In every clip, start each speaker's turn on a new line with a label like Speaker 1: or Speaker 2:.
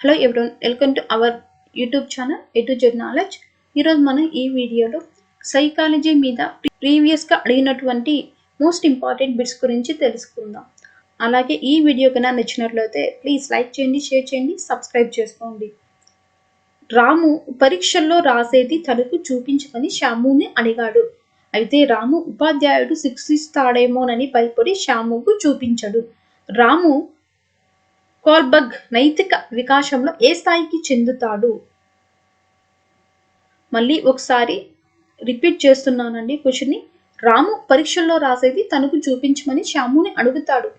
Speaker 1: Hello everyone welcome to our YouTube channel A to to Z knowledge ఈరోజు మనం ఈ వీడియోలో సైకాలజీ మీద ప్రీవియస్గా అడిగినటువంటి మోస్ట్ ఇంపార్టెంట్ బిట్స్ గురించి తెలుసుకుందాం. అలాగే ఈ వీడియో కన్నా నచ్చినట్లయితే ప్లీజ్ లైక్ చేయండి షేర్ చేయండి సబ్స్క్రైబ్ చేసుకోండి. రాము పరీక్షల్లో రాసేది తనకు చూపించమని శ్యాముని అడిగాడు. అయితే రాము ఉపాధ్యాయుడు శిక్షిస్తాడేమోనని భయపడి శ్యాముకు చూపించడు. రాము కోల్బర్గ్ నైతిక వికాసంలో ఏ స్థాయికి చెందుతాడు? మళ్ళీ ఒకసారి రిపీట్ చేస్తున్నానండి క్వశ్చన్ని. రాము పరీక్షల్లో రాసేది తనకు చూపించమని శ్యాముని అడుగుతాడు.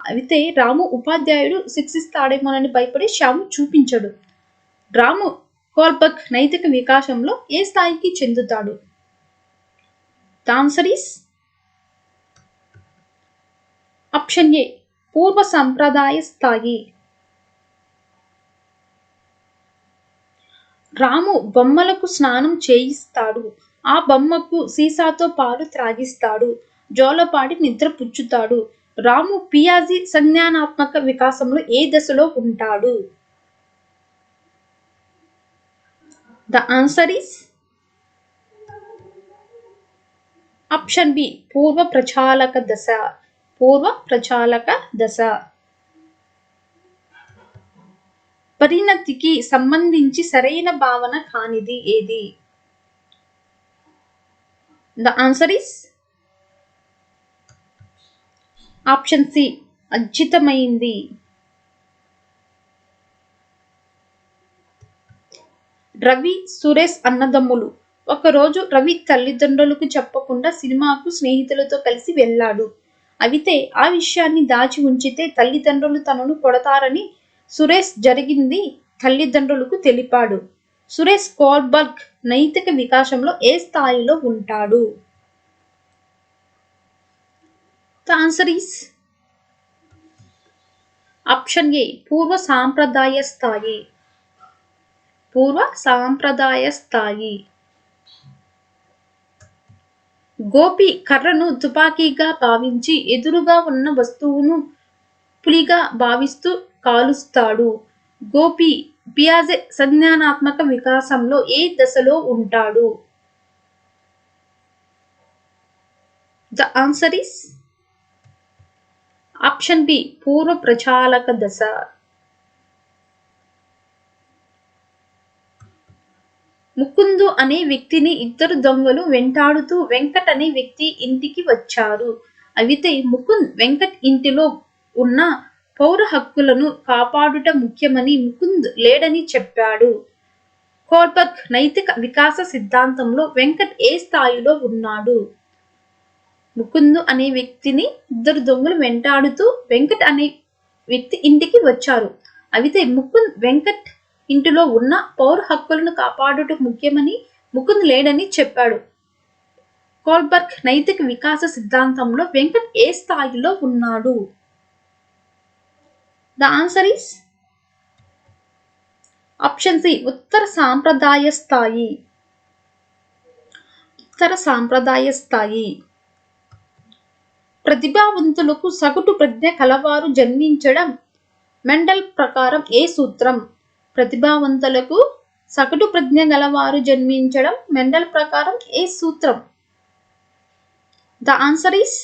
Speaker 1: అయితే రాము ఉపాధ్యాయుడు శిక్షిస్తాడేమోనని భయపడి శ్యాము చూపించడు. రాము కోల్బర్గ్ నైతిక వికాసంలో ఏ స్థాయికి చెందుతాడు? ఆన్సర్ ఈస్ ఆప్షన్ ఏ పూర్వ సంప్రదాయ స్థాయి. రాము బొమ్మలకు స్నానం చేయిస్తాడు. ఆ బొమ్మకు సీసాతో పాలు త్రాగిస్తాడు. జోలపాడి నిద్ర పుచ్చుతాడు. రాము పియాజీ సంజ్ఞానాత్మక వికాసంలో ఏ దశలో ఉంటాడు? The answer is option B పూర్వ ప్రచాలక దశ. పూర్వ ప్రచాలక దశ. పరిణతికి సంబంధించి సరైన భావన కానిది ఏది? The answer is option C అర్జితమైంది Ravi Suresh అన్నదమ్ములు. ఒకరోజు రవి తల్లిదండ్రులకు చెప్పకుండా సినిమాకు స్నేహితులతో కలిసి వెళ్ళాడు. అయితే ఆ విషయాన్ని దాచి ఉంచితే తల్లిదండ్రులు తనను కొడతారని సురేష్ జరిగింది తల్లిదండ్రులకు తెలిపాడు. సురేష్ కోల్బర్గ్ నైతిక వికాసంలో ఏ స్థాయిలో ఉంటాడు? ఆన్సర్ ఈస్ ఆప్షన్ ఏ పూర్వ సాంప్రదాయ స్థాయి. పూర్వ సాంప్రదాయ స్థాయి. గోపి కర్రను తుపాకీగా భావించి ఎదురుగా ఉన్న వస్తువును పులిగా భావిస్తూ కాలుస్తాడు. గోపి పియాజే సంజ్ఞానాత్మక వికాసంలో ఏ దశలో ఉంటాడు? The answer is option B పూర్వ ప్రచాలక దశ. ముకుందు అనే వ్యక్తిని ఇద్దరు దొంగలు వెంటాడుతూ వెంకట్ అనే వ్యక్తి ఇంటికి వచ్చారు. అయితే ముకుంద్ వెంకట్ ఇంటిలో ఉన్న పౌర హక్కులను కాపాడుట ముఖ్యమని ముకుంద్ లేడని చెప్పాడు. కోల్బర్గ్ నైతిక వికాస సిద్ధాంతంలో వెంకట్ ఏ స్థాయిలో ఉన్నాడు? ముకుందు అనే వ్యక్తిని ఇద్దరు దొంగలు వెంటాడుతూ వెంకట్ అనే వ్యక్తి ఇంటికి వచ్చారు. అయితే ముకుంద్ వెంకట్ ఇంటిలో ఉన్న పౌర హక్కులను కాపాడుట ముఖ్యమని ముకుంద్ లేడని చెప్పాడు. కోల్బర్గ్ నైతిక వికాస సిద్ధాంతంలో వెంకట్ ఏ స్థాయిలో ఉన్నాడు? The answer is option C ఉత్తర సాంప్రదాయ స్థాయి ఉత్తర సాంప్రదాయ స్థాయి ప్రతిభావంతులకు సగటు ప్రజ్ఞ కలవారు జన్మించడం మెండల్ ప్రకారం ఏ సూత్రం ప్రతిభావంతులకు సగటు ప్రజ్ఞ గలవారు జన్మించడం మెండల్ ప్రకారం ఏ సూత్రం the answer is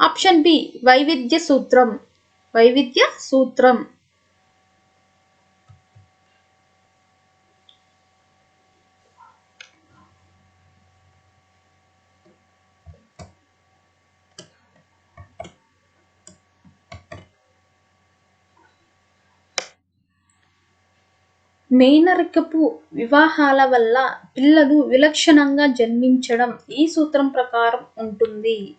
Speaker 1: option B వైవిధ్య సూత్రం. వైవిధ్య సూత్రం. మేనరికపు వివాహాల వల్ల పిల్లలు విలక్షణంగా జన్మించడం ఈ సూత్రం ప్రకారం ఉంటుంది.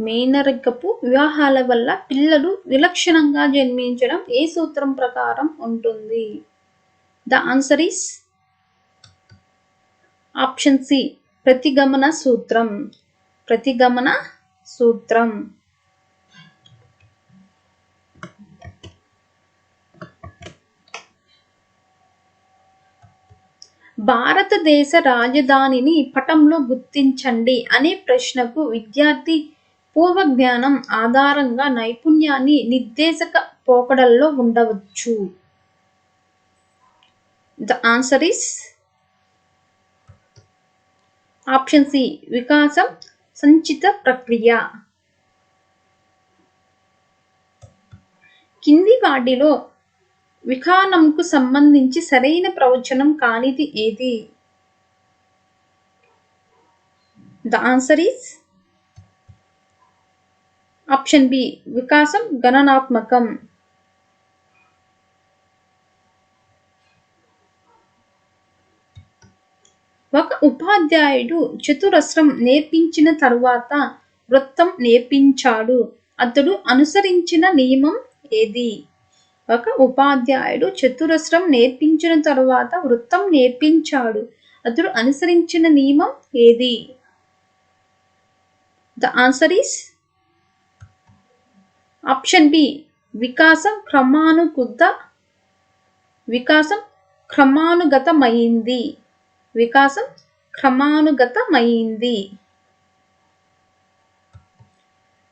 Speaker 1: మేనరికపు వివాహాల వల్ల పిల్లలు విలక్షణంగా జన్మించడం ఏ సూత్రం ప్రకారం ఉంటుంది? The answer is option C ప్రతిగమన సూత్రం. ప్రతిగమన సూత్రం. భారతదేశ రాజధానిని పటంలో గుర్తించండి అనే ప్రశ్నకు విద్యార్థి పూర్వ జ్ఞానం ఆధారంగా నైపుణ్యాన్ని నిర్దేశక పోకడల్లో ఉండవచ్చు. The answer is option C వికాసం సంచిత ప్రక్రియ. కింది వాటిలో విఖానంకు సంబంధించి సరైన ప్రవచనం కానిది ఏది? The answer is option B వికాసం గణనాత్మకం. ఒక ఉపాధ్యాయుడు చతురస్రం నేర్పించిన తరువాత వృత్తం నేర్పించాడు. అతడు అనుసరించిన నియమం ఏది? ఒక ఉపాధ్యాయుడు చతురస్రం నేర్పించిన తరువాత వృత్తం నేర్పించాడు. అతడు అనుసరించిన నియమం ఏది? The answer is option B వికాసం క్రమానుగత వికాసం క్రమానుగతమైంది. వికాసం క్రమానుగతమైంది.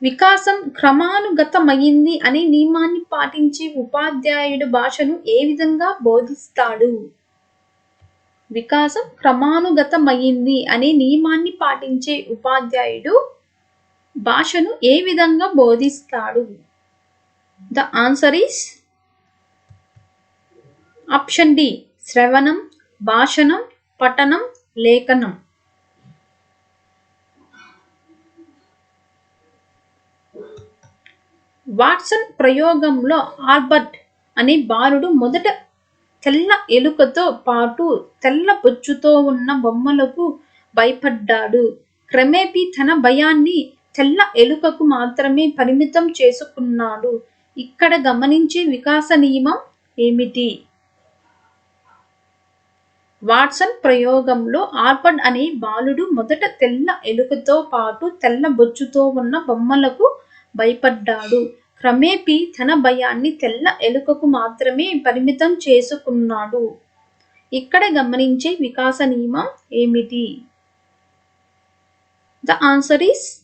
Speaker 1: వికాసం క్రమానుగతమైంది అనే నియమాన్ని పాటించి ఉపాధ్యాయుడు భాషను ఏ విధంగా బోధిస్తాడు? వికాసం క్రమానుగతమైంది అనే నియమాన్ని పాటించే ఉపాధ్యాయుడు భాషను ఏ విధంగా బోధిస్తాడు? The answer is option D శ్రవణం భాషణం పఠనం లేఖనం. వాట్సన్ ప్రయోగంలో ఆల్బర్ట్ అనే బాలుడు మొదట తెల్ల ఎలుకతో పాటు తెల్ల బొచ్చుతో ఉన్న బొమ్మలకు భయపడ్డాడు. క్రమేపీ తన భయాన్ని తెల్ల ఎలుకకు మాత్రమే పరిమితం చేసుకున్నాడు. ఇక్కడ గమనించే వికాస నియమం ఏమిటి? వాట్సన్ ప్రయోగంలో ఆర్పడ్ అనే బాలుడు మొదట తెల్ల ఎలుకతో పాటు తెల్ల బొచ్చుతో ఉన్న బొమ్మలకు భయపడ్డాడు. క్రమేపీ తన భయాన్ని తెల్ల ఎలుకకు మాత్రమే పరిమితం చేసుకున్నాడు. ఇక్కడ గమనించే వికాస నియమం ఏమిటి? The answer is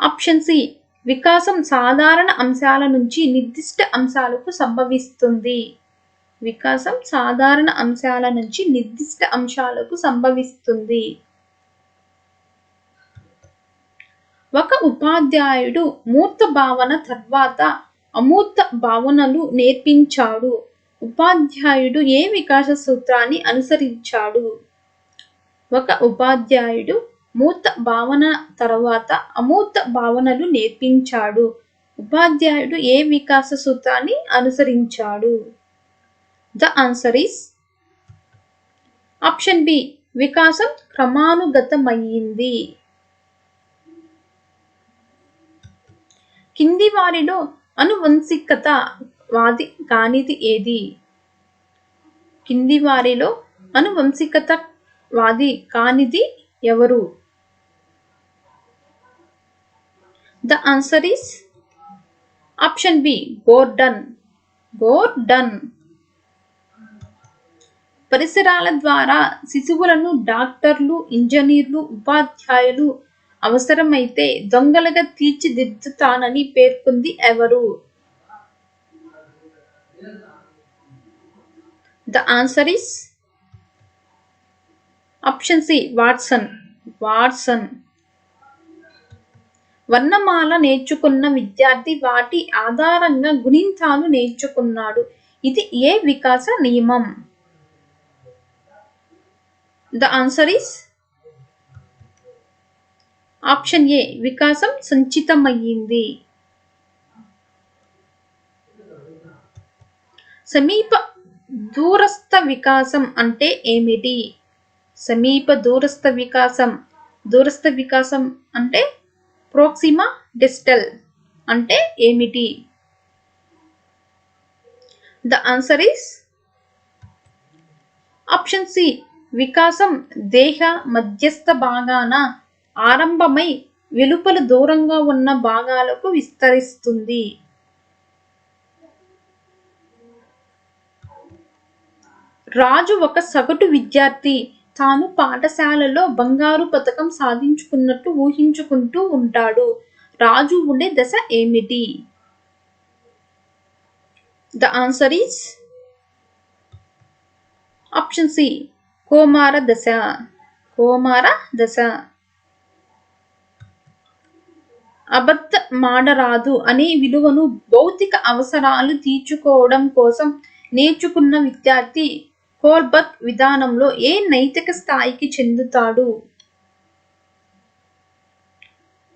Speaker 1: option C వికాసం సాధారణ అంశాల నుంచి నిర్దిష్ట అంశాలకు సంభవిస్తుంది. వికాసం సాధారణ అంశాల నుంచి నిర్దిష్ట అంశాలకు సంభవిస్తుంది. ఒక ఉపాధ్యాయుడు మూర్త భావన తర్వాత అమూర్త భావనలు నేర్పించాడు. ఉపాధ్యాయుడు ఏ వికాస సూత్రాన్ని అనుసరించాడు? ఒక ఉపాధ్యాయుడు మూర్త భావన తర్వాత అమూర్త భావనలు నేర్పించాడు. ఉపాధ్యాయుడు ఏ వికాస సూత్రాన్ని అనుసరించాడు? The answer is option B వికాసం క్రమానుగతమయ్యింది కింది వారిలో అనువంశికత వాది కానిది ఏది? కింది వారిలో అనువంశికత వాది కానిది ఎవరు? The answer is option B Gordon. Gordon. పరిసరాల ద్వారా శిశువులను డాక్టర్లు ఇంజనీర్లు ఉపాధ్యాయులు అవసరమైతే దొంగలుగా తీర్చిదిద్దుతానని పేర్కొంది ఎవరు the answer is option C Watson Watson వర్ణమాల నేర్చుకున్న విద్యార్థి వాటి ఆధారంగా గుణింతాలు నేర్చుకున్నాడు. ఇది ఏ వికాస నియమం? The answer is option A వికాసం సంచితమయ్యింది. సమీప దూరస్థ వికాసం అంటే ఏమిటి? సమీప దూరస్థ వికాసం. దూరస్థ వికాసం అంటే ప్రోక్సిమా డిస్టల్ అంటే ఏమిటి? The answer is option C వికాసం దేహ మధ్యస్థ భాగాన ఆరంభమై వెలుపల దూరంగా ఉన్న భాగాలకు విస్తరిస్తుంది. రాజు ఒక సగటు విద్యార్థి. తాను పాఠశాలలో బంగారు పథకం సాధించుకున్నట్టు ఊహించుకుంటూ ఉంటాడు. రాజు ఉండే దశ ఏమిటి? The answer is option C కోమార దశ కోమార దశ అబద్ధ మాడరాదు అనే విలువను భౌతిక అవసరాలు తీర్చుకోవడం కోసం నేర్చుకున్న విద్యార్థి హోల్బర్గ్ విధానంలో ఏ నైతిక స్థాయికి చెందుతాడు?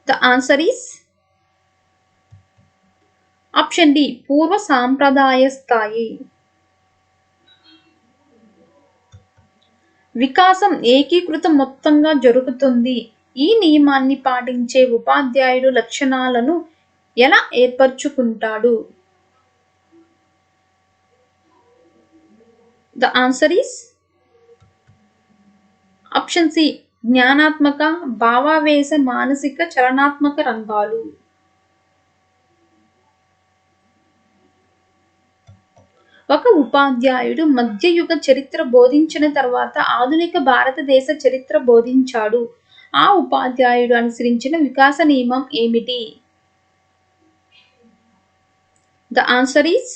Speaker 1: The answer is option D పూర్వ సాంప్రదాయ స్థాయి. వికాసం ఏకీకృత మొత్తంగా జరుగుతుంది. ఈ నియమాన్ని పాటించే ఉపాధ్యాయుడు లక్షణాలను ఎలా ఏర్పరచుకుంటాడు? The answer is option C. జ్ఞానాత్మక భావావేశ మానసిక చలనాత్మక రంగాలు ఒక ఉపాధ్యాయుడు మధ్యయుగ చరిత్ర బోధించిన తర్వాత ఆధునిక భారతదేశ చరిత్ర బోధించాడు ఆ ఉపాధ్యాయుడు అనుసరించిన వికాస నియమం ఏమిటి the answer is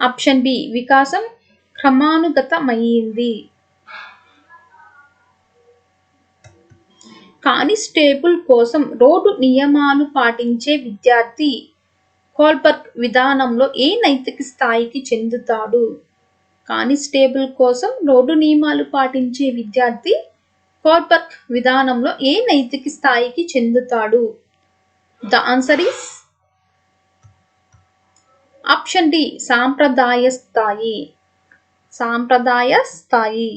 Speaker 1: option B వికాసం క్రమానుగతమైంది. కానిస్టేబుల్ కోసం రోడ్డు నియమాలు పాటించే విద్యార్థి కోల్బర్గ్ విధానంలో ఏ నైతిక స్థాయికి చెందుతాడు? కానిస్టేబుల్ కోసం రోడ్డు నియమాలు పాటించే విద్యార్థి కోల్బర్గ్ విధానంలో ఏ నైతిక స్థాయికి చెందుతాడు? The answer is option D సాంప్రదాయ స్థాయి సాంప్రదాయ స్థాయి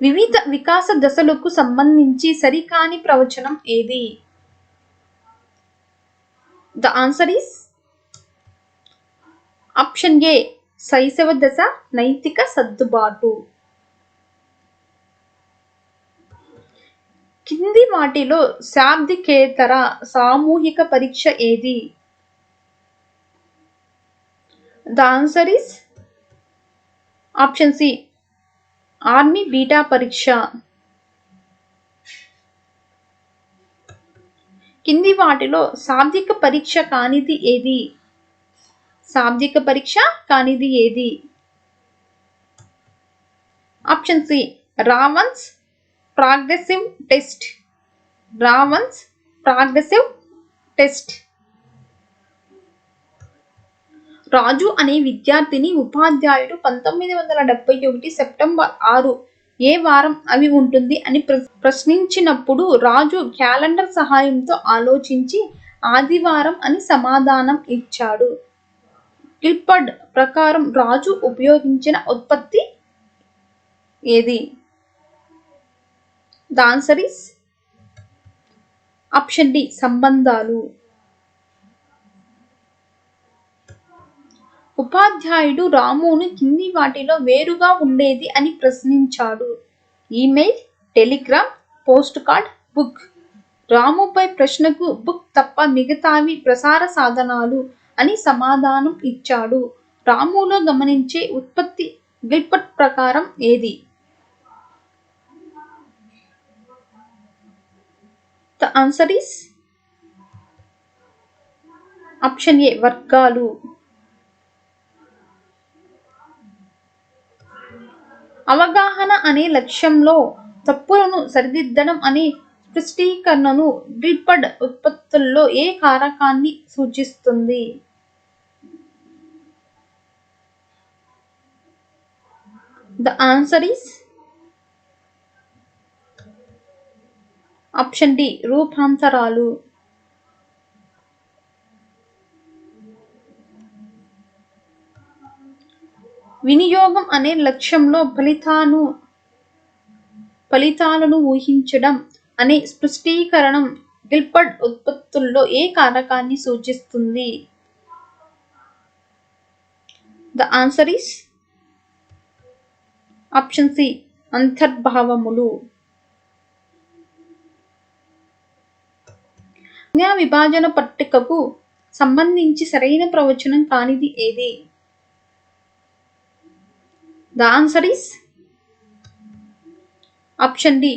Speaker 1: వివిధ వికాస దశలకు సంబంధించి సరికాని ప్రవచనం ఏది? The answer is option A శైశవ దశ నైతిక సర్దుబాటు. కింది వాటిలో శాబ్దికేతర సామూహిక పరీక్ష ఏది? The answer is option C army beta పరీక్ష కింది వాటిలో శాబ్దిక పరీక్ష కానిది ఏది? శాబ్దిక పరీక్ష కానిది ఏది? Option C Raven's progressive test. Raven's progressive test. Raju అనే విద్యార్థిని ఉపాధ్యాయుడు పంతొమ్మిది వందల డెబ్బై ఒకటి సెప్టెంబర్ ఆరు ఏ వారం అవి ఉంటుంది అని ప్ర- ప్రశ్నించినప్పుడు రాజు క్యాలెండర్ సహాయంతో ఆలోచించి ఆదివారం అని సమాధానం ఇచ్చాడు. గిల్పర్డ్ ప్రకారం రాజు ఉపయోగించిన ఉత్పత్తి ఏది? The answer is option D సంబంధాలు. ఉపాధ్యాయుడు రామును కింది వాటిలో వేరుగా ఉండేది అని ప్రశ్నించాడు. Email telegram post card book. రాముపై ప్రశ్నకు బుక్ తప్ప మిగతావి ప్రసార సాధనాలు అని సమాధానం ఇచ్చాడు. రాములో గమనించే ఉత్పత్తి గిల్పట్ ప్రకారం ఏది? The answer is option A వర్గాలు. అవగాహన అనే లక్ష్యంలో తప్పులను సరిదిద్దడం అనే స్పష్టీకరణను గిల్పర్డ్ ఉత్పత్తుల్లో ఏ కారకాన్ని సూచిస్తుంది? The answer is option D రూపాంతరాలు. వినియోగం అనే లక్ష్యంలో ఫలితాను ఫలితాలను ఊహించడం అనే స్పష్టీకరణం గిల్పర్డ్ ఉత్పత్తుల్లో ఏ కారకాన్ని సూచిస్తుంది? The answer is option C అంతర్భావములు. సంజ్ఞా విభాజన పట్టికకు సంబంధించి సరైన ప్రవచనం కానిది ఏది? The answer is option D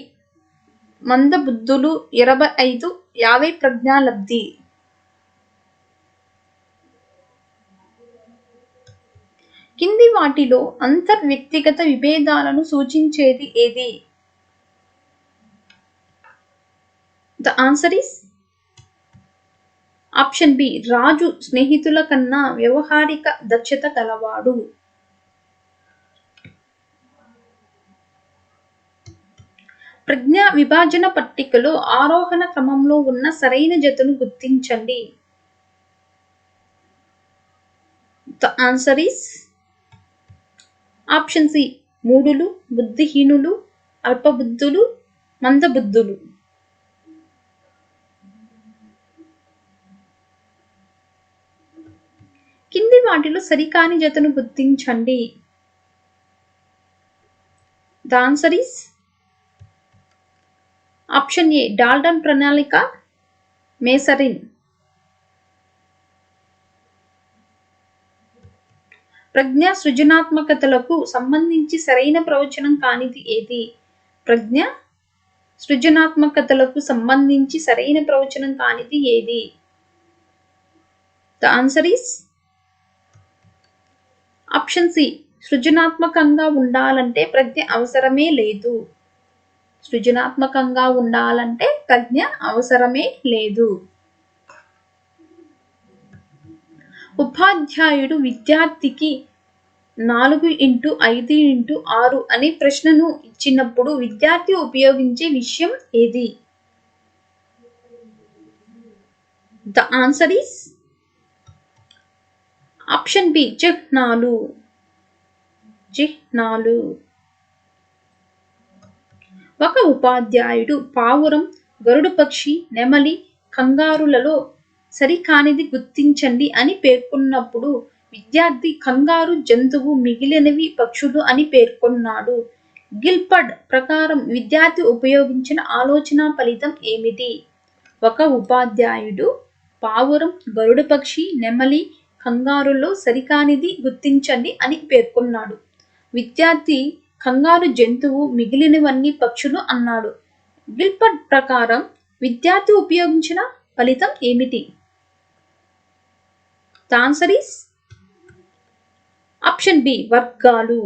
Speaker 1: మందబుద్ధులు ఇరవై ఐదు యాభై ప్రజ్ఞాలబ్ధి కింది వాటిలో అంతర్వ్యక్తిగత విభేదాలను సూచించేది ఏది? The answer is option B Raju స్నేహితుల కన్నా వ్యవహారిక దక్షత గలవాడు. ప్రజ్ఞ విభాజన పట్టికలో ఆరోహణ క్రమంలో ఉన్న సరైన జతను గుర్తించండి. The answer is option C మూడులు బుద్ధిహీనులు అల్పబుద్ధులు మందబుద్ధులు. కింది వాటిలో సరికాని జతను గుర్తించండి. The answer is option A Dalton ప్రణాళిక మేసరిన్. ప్రజ్ఞ సృజనాత్మకతలకు సంబంధించి సరైన ప్రవచనం కానిది ఏది? ప్రజ్ఞ సృజనాత్మకతలకు సంబంధించి సరైన ప్రవచనం కానిది ఏది? The answer is option C సృజనాత్మకంగా ఉండాలంటే ప్రజ్ఞ అవసరమే లేదు. సృజనాత్మకంగా ఉండాలంటే ప్రజ్ఞ అవసరమే లేదు. ఉపాధ్యాయుడు విద్యార్థికి నాలుగు ఇంటూ ఐదు ఇంటూ ఆరు అనే ప్రశ్నను ఇచ్చినప్పుడు విద్యార్థి ఉపయోగించే విషయం ఏది? The answer is option B చిహ్నాలు చిహ్నాలు ఒక ఉపాధ్యాయుడు పావురం గరుడు పక్షి నెమలి కంగారులలో సరికానిది గుర్తించండి అని పేర్కొన్నప్పుడు విద్యార్థి కంగారు జంతువు మిగిలినవి పక్షులు అని పేర్కొన్నాడు. గిల్పడ్ ప్రకారం విద్యార్థి ఉపయోగించిన ఆలోచన ఫలితం ఏమిటి? ఒక ఉపాధ్యాయుడు పావురం గరుడు పక్షి నెమలి కంగారులో సరికానిది గుర్తించండి అని పేర్కొన్నాడు. విద్యార్థి కంగారు జంతువు మిగిలినవన్నీ పక్షులు అన్నాడు. గిల్పట్ ప్రకారం విద్యార్థి ఉపయోగించిన ఫలితం ఏమిటి? ఆన్సర్ ఈస్ ఆప్షన్ బి వర్గాలు.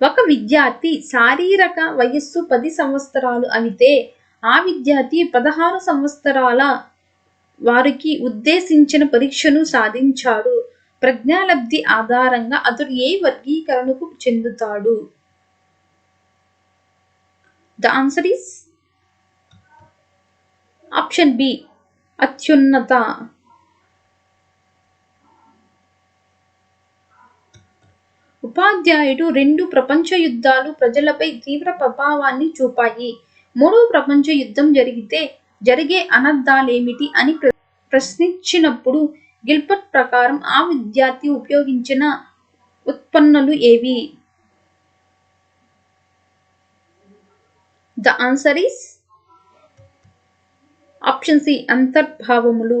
Speaker 1: ఒక విద్యార్థి శారీరక వయస్సు పది సంవత్సరాలు అయితే ఆ విద్యార్థి పదహారు సంవత్సరాల వారికి ఉద్దేశించిన పరీక్షను సాధించాడు. ప్రజ్ఞాలబ్ధి ఆధారంగా అతడు ఏ వర్గీకరణకు చెందుతాడు? The answer is option B అత్యున్నత. ఉపాధ్యాయుడు రెండు ప్రపంచ యుద్ధాలు ప్రజలపై తీవ్ర ప్రభావాన్ని చూపాయి. మూడవ ప్రపంచ యుద్ధం జరిగితే జరిగే అనర్థాలేమిటి అని ప్ర- ప్రశ్నించినప్పుడు గిల్బర్ట్ ప్రకారం ఆ విద్యార్థి ఉపయోగించిన ఉత్పన్నలు ఏవి? The answer is option C అంతర్భావములు.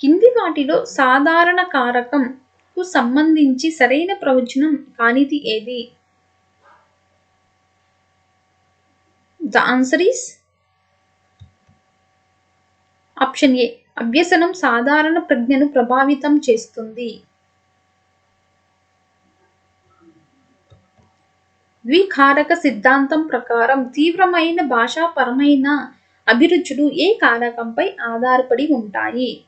Speaker 1: కింది వాటిలో సాధారణ కారకం కు సంబంధించి సరైన ప్రవచనం కానిది ఏది? The answer is option A. అభ్యసనం సాధారణ ప్రజ్ఞను ప్రభావితం చేస్తుంది. ద్వికారక సిద్ధాంతం ప్రకారం తీవ్రమైన భాషాపరమైన అభిరుచులు ఏ కారకంపై ఆధారపడి ఉంటాయి?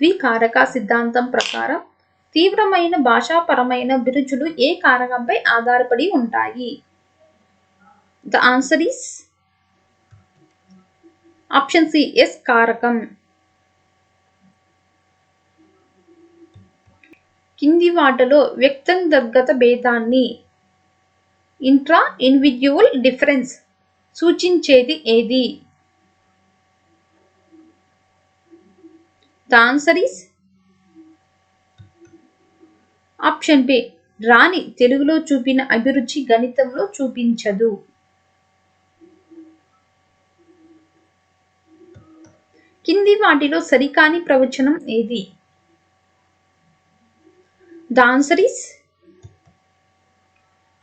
Speaker 1: ద్వికారక సిద్ధాంతం ప్రకారం తీవ్రమైన భాషాపరమైన అభిరుచులు ఏ కారకంపై ఆధారపడి ఉంటాయి? The answer is option C S కారకం. కింది వాటిలో వ్యక్తంతర్గత భేదాన్ని. ఇంట్రా ఇండివిడ్యువల్ డిఫరెన్స్ సూచించేది ఏది? The option B. రాణి తెలుగులో చూపిన అభిరుచి గణితంలో చూపించదు. కింది వాటిలో సరికాని ప్రవచనం ఏది? The answer is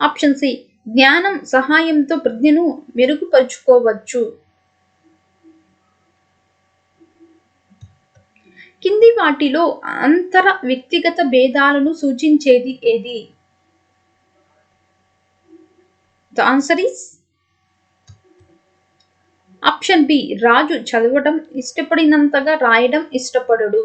Speaker 1: option C జ్ఞానం సహాయంతో ప్రజ్ఞను మెరుగుపరుచుకోవచ్చు. కింది వాటిలో అంతర వ్యక్తిగత భేదాలను సూచించేది ఏది? The answer is option B Raju చదవడం ఇష్టపడినంతగా రాయడం ఇష్టపడడు.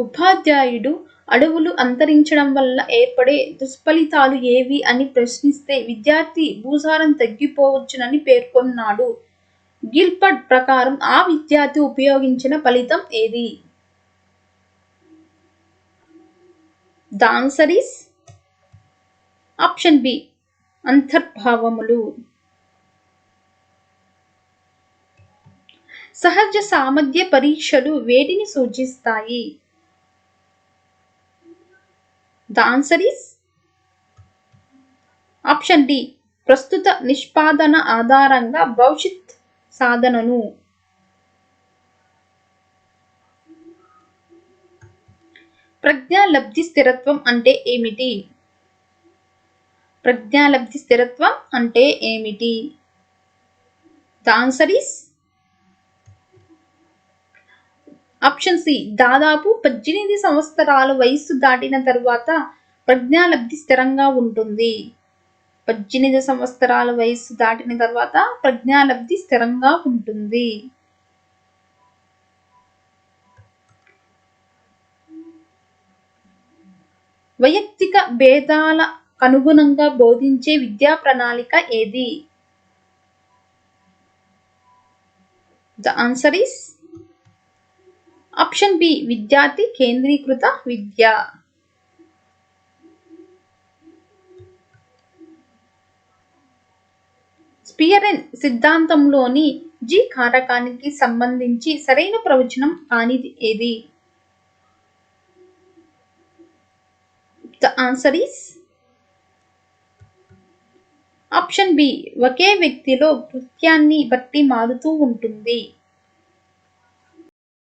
Speaker 1: ఉపాధ్యాయుడు అడవులు అంతరించడం వల్ల ఏర్పడే దుష్ఫలితాలు ఏవి అని ప్రశ్నిస్తే విద్యార్థి భూసారం తగ్గిపోవచ్చునని పేర్కొన్నాడు. గిల్పర్ట్ ప్రకారం ఆ విద్యార్థి ఉపయోగించిన ఫలితం ఏది? The answer is option B అంతర్భావములు. సహజ సామర్థ్య పరీక్షలు వేటిని సూచిస్తాయి? The answer is option D ప్రస్తుత నిష్పాదన ఆధారంగా భవిష్యత్ సాధనను. ప్రజ్ఞాలబ్ధి స్థిరత్వం అంటే ఏమిటి? ప్రజ్ఞాలబ్ధి స్థిరత్వం అంటే ఏమిటి? The answer is option C దాదాపు పద్దెనిమిది సంవత్సరాల వయస్సు దాటిన తర్వాత ప్రజ్ఞాలబ్ధి స్థిరంగా ఉంటుంది. పద్దెనిమిది సంవత్సరాల వయస్సు దాటిన తర్వాత ప్రజ్ఞాలబ్ధి స్థిరంగా ఉంటుంది. వైయక్తిక భేదాల అనుగుణంగా బోధించే విద్యా ప్రణాళిక ఏది? The answer is option B విద్యార్థి కేంద్రీకృత విద్య. స్పియరెన్ సిద్ధాంతంలోని జి కారకానికి సంబంధించి సరైన ప్రవచనం కానిది ఏది? The answer is option B ఒకే వ్యక్తిలో కృత్యాన్ని బట్టి మారుతూ ఉంటుంది.